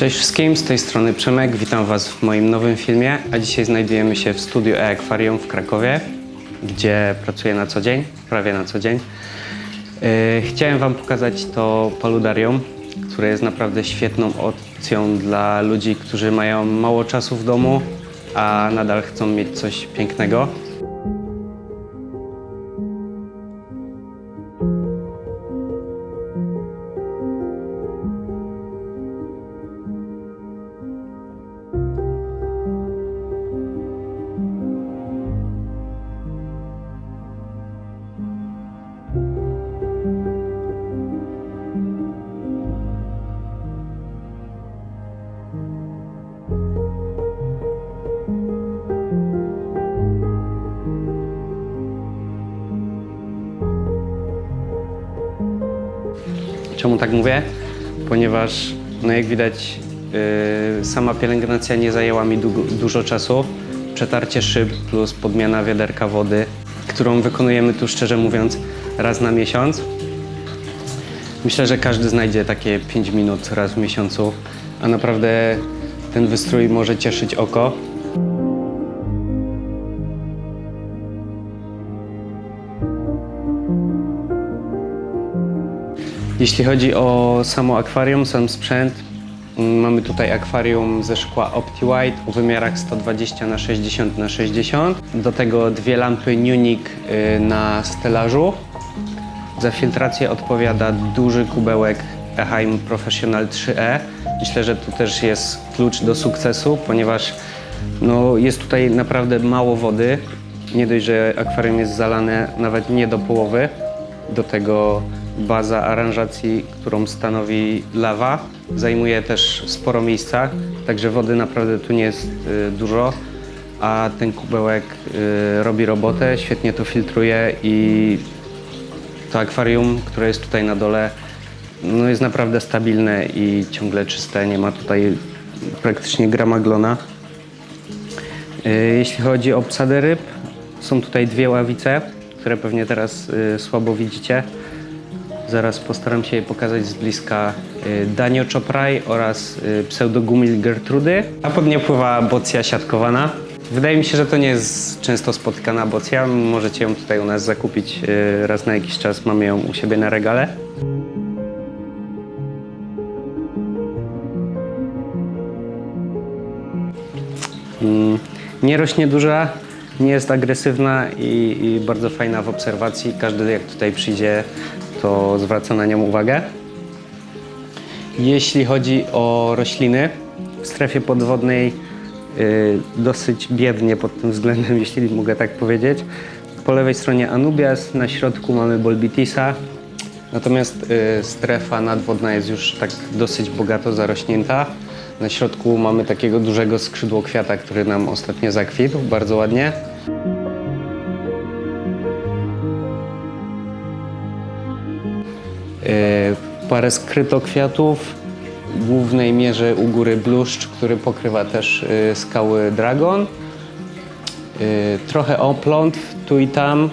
Cześć wszystkim, z tej strony Przemek, witam Was w moim nowym filmie, a dzisiaj znajdujemy się w studiu E-Aquarium w Krakowie, gdzie pracuję na co dzień, prawie na co dzień. Yy, chciałem Wam pokazać to paludarium, które jest naprawdę świetną opcją dla ludzi, którzy mają mało czasu w domu, a nadal chcą mieć coś pięknego. Czemu tak mówię? Ponieważ, no jak widać, yy, sama pielęgnacja nie zajęła mi długo, dużo czasu. Przetarcie szyb plus podmiana wiaderka wody, którą wykonujemy tu szczerze mówiąc raz na miesiąc. Myślę, że każdy znajdzie takie 5 minut raz w miesiącu, a naprawdę ten wystrój może cieszyć oko. Jeśli chodzi o samo akwarium, sam sprzęt, mm, mamy tutaj akwarium ze szkła OptiWhite o wymiarach 120 na 60 na 60. Do tego dwie lampy Nunik y, na stelażu. Za filtrację odpowiada duży kubełek Eheim Professional 3E. Myślę, że tu też jest klucz do sukcesu, ponieważ no, jest tutaj naprawdę mało wody. Nie dość, że akwarium jest zalane nawet nie do połowy. Do tego baza aranżacji, którą stanowi lawa, zajmuje też sporo miejsca, także wody naprawdę tu nie jest y, dużo, a ten kubełek y, robi robotę, świetnie to filtruje i to akwarium, które jest tutaj na dole, no jest naprawdę stabilne i ciągle czyste, nie ma tutaj praktycznie grama glona. Y, Jeśli chodzi o obsadę ryb, są tutaj dwie ławice, które pewnie teraz słabo widzicie. Zaraz postaram się je pokazać z bliska y, Danio Chopraj oraz y, Pseudogumil Gertrudy. A pod nią pływa bocja siatkowana. Wydaje mi się, że to nie jest często spotykana bocja. Możecie ją tutaj u nas zakupić y, raz na jakiś czas. Mamy ją u siebie na regale. Mm, Nie rośnie duża, nie jest agresywna i, i bardzo fajna w obserwacji. Każdy jak tutaj przyjdzie, to zwraca na nią uwagę. Jeśli chodzi o rośliny, w strefie podwodnej y, dosyć biednie pod tym względem, jeśli mogę tak powiedzieć. Po lewej stronie Anubias, na środku mamy Bolbitisa, natomiast y, strefa nadwodna jest już tak dosyć bogato zarośnięta. Na środku mamy takiego dużego skrzydłokwiata, który nam ostatnio zakwitł, bardzo ładnie. Parę skrytokwiatów, w głównej mierze u góry bluszcz, który pokrywa też e, skały Dragon. E, Trochę oplątw tu i tam,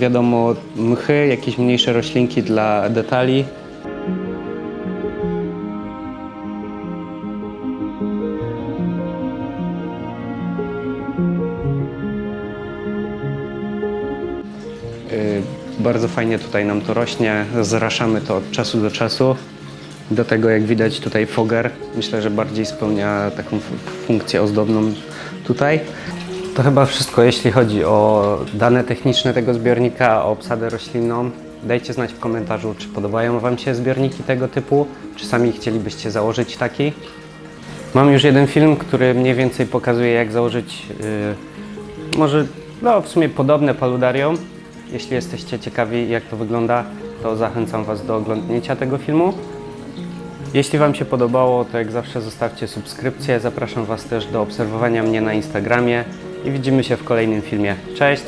wiadomo mchy, jakieś mniejsze roślinki dla detali. Bardzo fajnie tutaj nam to rośnie, zraszamy to od czasu do czasu. Do tego jak widać tutaj foger, myślę, że bardziej spełnia taką funkcję ozdobną tutaj. To chyba wszystko, jeśli chodzi o dane techniczne tego zbiornika, o obsadę roślinną. Dajcie znać w komentarzu, czy podobają Wam się zbiorniki tego typu, czy sami chcielibyście założyć taki. Mam już jeden film, który mniej więcej pokazuje, jak założyć yy, może no, w sumie podobne paludarium. Jeśli jesteście ciekawi, jak to wygląda, to zachęcam Was do oglądnięcia tego filmu. Jeśli Wam się podobało, to jak zawsze zostawcie subskrypcję. Zapraszam Was też do obserwowania mnie na Instagramie i widzimy się w kolejnym filmie. Cześć!